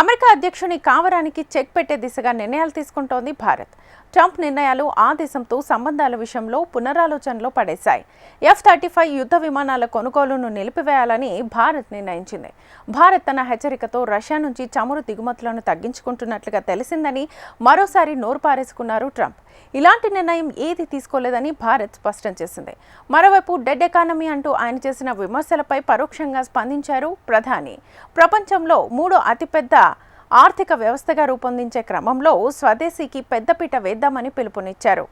America అధ్యక్షుని కావరానికి check పెట్టే దిశగా నిర్ణయాలు తీసుకుంటోంది భారత్. ట్రంప్ నిర్ణయాలు ఆ దేశంతో సంబంధాల విషయంలో పునరాలోచనలో పడేశాయి. ఎఫ్ థర్టీ ఫైవ్ యుద్ధ విమానాల కొనుగోలును నిలిపివేయాలని భారత్ నిర్ణయించింది. భారత్ తన హెచ్చరికతో రష్యా నుంచి చమురు దిగుమతులను తగ్గించుకుంటున్నట్లుగా తెలిసిందని మరోసారి నోరు పారేసుకున్నారు ట్రంప్. ఇలాంటి నిర్ణయం ఏది తీసుకోలేదని భారత్ స్పష్టం చేసింది. మరోవైపు డెడ్ ఎకానమీ అంటూ ఆయన చేసిన విమర్శలపై పరోక్షంగా స్పందించారు ప్రధాని. ప్రపంచంలో మూడో అతిపెద్ద ఆర్థిక వ్యవస్థగా రూపొందించే క్రమంలో స్వదేశీకి పెద్దపీట వేద్దామని పిలుపునిచ్చారు.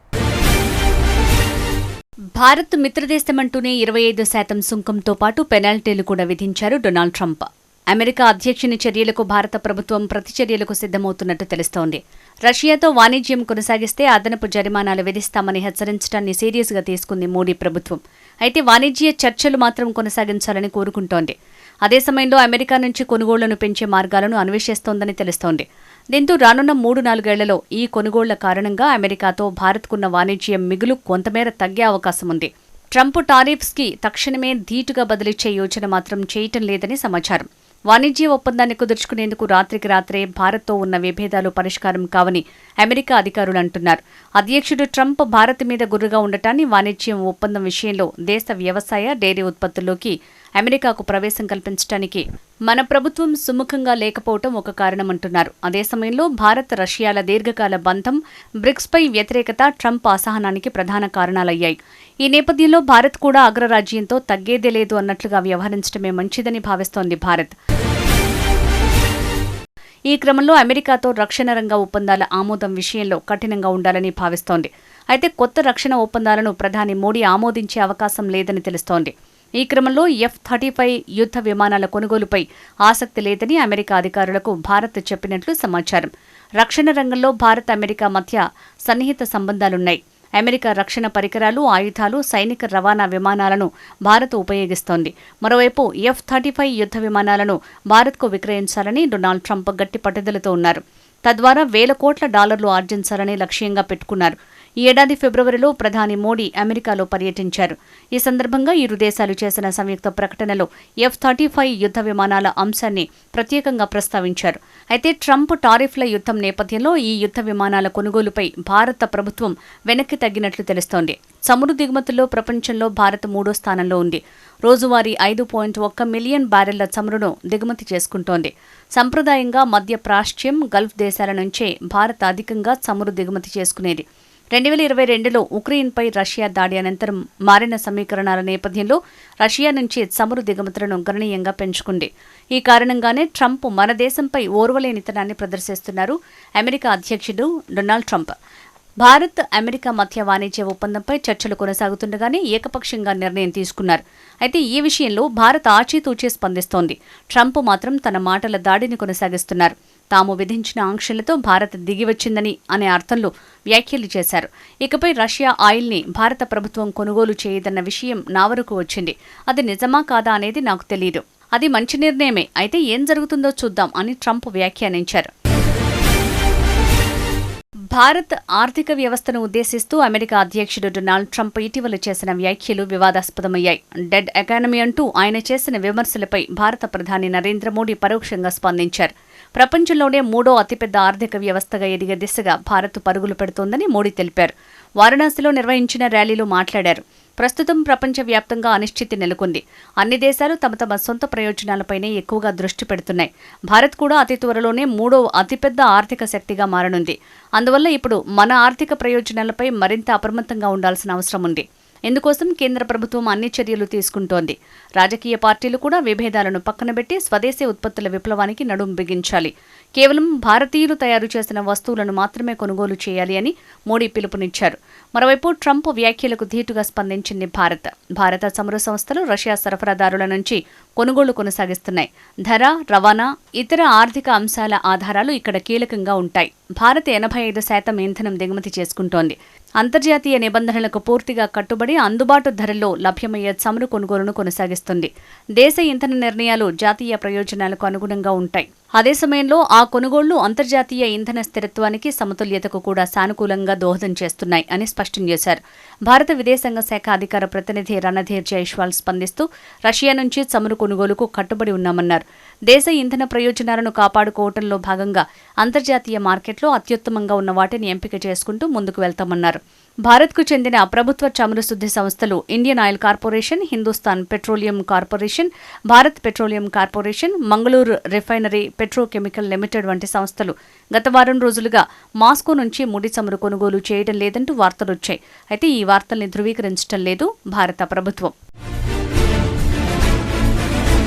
భారత్ మిత్రదేశమంటూనే ఇరవై ఐదు శాతం సుంకంతో పాటు పెనాల్టీలు కూడా విధించారు డొనాల్డ్ ట్రంప్. అమెరికా అధ్యక్షుని చర్యలకు భారత ప్రభుత్వం ప్రతిచర్యలకు సిద్ధమవుతున్నట్టు తెలుస్తోంది. రష్యాతో వాణిజ్యం కొనసాగిస్తే అదనపు జరిమానాలు విధిస్తామని హెచ్చరించడాన్ని సీరియస్గా తీసుకుంది మోడీ ప్రభుత్వం. అయితే వాణిజ్య చర్చలు మాత్రం కొనసాగించాలని కోరుకుంటోంది. అదే సమయంలో అమెరికా నుంచి కొనుగోళ్ళను పెంచే మార్గాలను అన్వేషిస్తోందని తెలుస్తోంది. దీంతో రానున్న మూడు నాలుగేళ్ళలో ఈ కొనుగోళ్ళ కారణంగా అమెరికాతో భారత్కున్న వాణిజ్యం మిగులు కొంతమేర తగ్గే అవకాశం ఉంది. ట్రంప్ టారిఫ్స్కి తక్షణమే ధీటుగా బదిలిచ్చే యోచన మాత్రం చేయటం లేదని సమాచారం. వాణిజ్య ఒప్పందాన్ని కుదుర్చుకునేందుకు రాత్రికి రాత్రే భారత్తో ఉన్న విభేదాలు పరిష్కారం కావని అమెరికా అధికారులు అంటున్నారు. అధ్యక్షుడు ట్రంప్ భారత్ మీద గుర్రుగా ఉండటాన్ని వాణిజ్యం ఒప్పందం విషయంలో దేశ వ్యవసాయ డైరీ ఉత్పత్తుల్లోకి అమెరికాకు ప్రవేశం కల్పించడానికి మన ప్రభుత్వం సుముఖంగా లేకపోవటం ఒక కారణమంటున్నారు. అదే సమయంలో భారత్ రష్యాల దీర్ఘకాల బంధం బ్రిక్స్పై వ్యతిరేకత ట్రంప్ అసహనానికి ప్రధాన కారణాలయ్యాయి. ఈ నేపథ్యంలో భారత్ కూడా అగ్రరాజ్యంతో తగ్గేదే లేదు అన్నట్లుగా వ్యవహరించడమే మంచిదని భావిస్తోంది భారత్. ఈ క్రమంలో అమెరికాతో రక్షణ రంగ ఒప్పందాల ఆమోదం విషయంలో కఠినంగా ఉండాలని భావిస్తోంది. అయితే కొత్త రక్షణ ఒప్పందాలను ప్రధాని మోడీ ఆమోదించే అవకాశం లేదని తెలుస్తోంది. ఈ క్రమంలో ఎఫ్ థర్టీ ఫైవ్ యుద్ధ విమానాల కొనుగోలుపై ఆసక్తి లేదని అమెరికా అధికారులకు భారత్ చెప్పినట్లు సమాచారం. రక్షణ రంగంలో భారత్ అమెరికా మధ్య సన్నిహిత సంబంధాలున్నాయి. అమెరికా రక్షణ పరికరాలు ఆయుధాలు సైనిక రవాణా విమానాలను భారత్ ఉపయోగిస్తోంది. మరోవైపు ఎఫ్ థర్టీ ఫైవ్ యుద్ధ విమానాలను భారత్కు విక్రయించాలని డొనాల్డ్ ట్రంప్ గట్టి పట్టుదలతో ఉన్నారు. తద్వారా వేల కోట్ల డాలర్లు ఆర్జించాలని లక్ష్యంగా పెట్టుకున్నారు. ఈ ఏడాది ఫిబ్రవరిలో ప్రధాని మోడీ అమెరికాలో పర్యటించారు. ఈ సందర్భంగా ఇరు దేశాలు చేసిన సంయుక్త ప్రకటనలో ఎఫ్ థర్టీ ఫైవ్ యుద్ధ విమానాల అంశాన్ని ప్రత్యేకంగా ప్రస్తావించారు. అయితే ట్రంప్ టారిఫ్ల యుద్ధం నేపథ్యంలో ఈ యుద్ధ విమానాల కొనుగోలుపై భారత ప్రభుత్వం వెనక్కి తగ్గినట్లు తెలుస్తోంది. చమురు దిగుమతుల్లో ప్రపంచంలో భారత్ మూడో స్థానంలో ఉంది. రోజువారీ ఐదు పాయింట్ ఒక్క మిలియన్ బ్యారెళ్ళ చమురును దిగుమతి చేసుకుంటోంది. సంప్రదాయంగా మధ్య ప్రాశ్చ్యం గల్ఫ్ దేశాల నుంచే భారత్ అధికంగా చమురు దిగుమతి చేసుకునేది. రెండు వేల ఇరవై రెండులో ఉక్రెయిన్పై రష్యా దాడి అనంతరం మారిన సమీకరణాల నేపథ్యంలో రష్యా నుంచి చమురు దిగుమతులను గణనీయంగా పెంచుకుంది. ఈ కారణంగానే ట్రంప్ మన దేశంపై ఓర్వలేనితనాన్ని ప్రదర్శిస్తున్నారు అమెరికా అధ్యక్షుడు డొనాల్డ్ ట్రంప్. భారత్ అమెరికా మధ్య వాణిజ్య ఒప్పందంపై చర్చలు కొనసాగుతుండగానే ఏకపక్షంగా నిర్ణయం తీసుకున్నారు. అయితే ఈ విషయంలో భారత్ ఆచితూచి స్పందిస్తోంది. ట్రంప్ మాత్రం తన మాటల దాడిని కొనసాగిస్తున్నారు. తాము విధించిన ఆంక్షలతో భారత్ దిగివచ్చిందని అనే అర్థంలో వ్యాఖ్యలు చేశారు. ఇకపై రష్యా ఆయిల్ని భారత ప్రభుత్వం కొనుగోలు చేయదన్న విషయం నా వరకు వచ్చింది. అది నిజమా కాదా అనేది నాకు తెలియదు అది మంచి నిర్ణయమే. అయితే ఏం జరుగుతుందో చూద్దాం అని ట్రంప్ వ్యాఖ్యానించారు. భారత్ ఆర్థిక వ్యవస్థను ఉద్దేశిస్తూ అమెరికా అధ్యక్షుడు డొనాల్డ్ ట్రంప్ ఇటీవల చేసిన వ్యాఖ్యలు వివాదాస్పదమయ్యాయి. డెడ్ ఎకానమీ అంటూ ఆయన చేసిన విమర్శలపై భారత ప్రధాని నరేంద్ర మోడీ పరోక్షంగా స్పందించారు. ప్రపంచంలోనే మూడో అతిపెద్ద ఆర్థిక వ్యవస్థగా ఎదిగే దిశగా భారత్ పరుగులు పెడుతోందని మోడీ తెలిపారు. వారణాసిలో నిర్వహించిన ర్యాలీలో మాట్లాడారు. ప్రస్తుతం ప్రపంచవ్యాప్తంగా అనిశ్చితి నెలకొంది. అన్ని దేశాలు తమ తమ సొంత ప్రయోజనాలపైనే ఎక్కువగా దృష్టి పెడుతున్నాయి. భారత్ కూడా అతి త్వరలోనే మూడో అతిపెద్ద ఆర్థిక శక్తిగా మారనుంది. అందువల్ల ఇప్పుడు మన ఆర్థిక ప్రయోజనాలపై మరింత అప్రమత్తంగా ఉండాల్సిన అవసరం ఉంది. ఇందుకోసం కేంద్ర ప్రభుత్వం అన్ని చర్యలు తీసుకుంటోంది. రాజకీయ పార్టీలు కూడా విభేదాలను పక్కనబెట్టి స్వదేశీ ఉత్పత్తుల విప్లవానికి నడుం బిగించాలి. కేవలం భారతీయులు తయారు చేసిన వస్తువులను మాత్రమే కొనుగోలు చేయాలి అని మోడీ పిలుపునిచ్చారు. మరోవైపు ట్రంప్ వ్యాఖ్యలకు ధీటుగా స్పందించింది భారత్. భారత చమురు సంస్థలు రష్యా సరఫరాదారుల నుంచి కొనుగోలు కొనసాగిస్తున్నాయి. ధర రవాణా ఇతర ఆర్థిక అంశాల ఆధారాలు ఇక్కడ కీలకంగా ఉంటాయి. భారత్ ఎనభై ఐదు శాతం ఇంధనం దిగుమతి చేసుకుంటోంది. అంతర్జాతీయ నిబంధనలకు పూర్తిగా కట్టుబడి అందుబాటు ధరల్లో లభ్యమయ్యే చమురు కొనుగోలును కొనసాగిస్తుంది. దేశ ఇంధన నిర్ణయాలు జాతీయ ప్రయోజనాలకు అనుగుణంగా ఉంటాయి. అదే సమయంలో ఆ కొనుగోళ్ళు అంతర్జాతీయ ఇంధన స్థిరత్వానికి సమతుల్యతకు కూడా సానుకూలంగా దోహదం చేస్తున్నాయి అని స్పష్టం చేశారు. భారత విదేశాంగ శాఖ అధికార ప్రతినిధి రణధీర్ జైష్వాల్ స్పందిస్తూ రష్యా నుంచి చమురు కొనుగోలుకు కట్టుబడి ఉన్నామన్నారు. దేశ ఇంధన ప్రయోజనాలను కాపాడుకోవటంలో భాగంగా అంతర్జాతీయ మార్కెట్లో అత్యుత్తమంగా ఉన్న వాటిని ఎంపిక చేసుకుంటూ ముందుకు వెళ్తామన్నారు. భారత్కు చెందిన ప్రభుత్వ చమురు శుద్ధి సంస్థలు Indian oil corporation Hindustan petroleum corporation Bharat petroleum corporation Mangaluru refinery petrochemical limited వంటి సంస్థలు గత వారం రోజులుగా మాస్కో నుంచి ముడి చమురు కొనుగోలు చేయడం లేదంటూ వార్తలొచ్చాయి. అయితే ఈ వార్తల్ని ధృవీకరించడం లేదు భారత ప్రభుత్వం.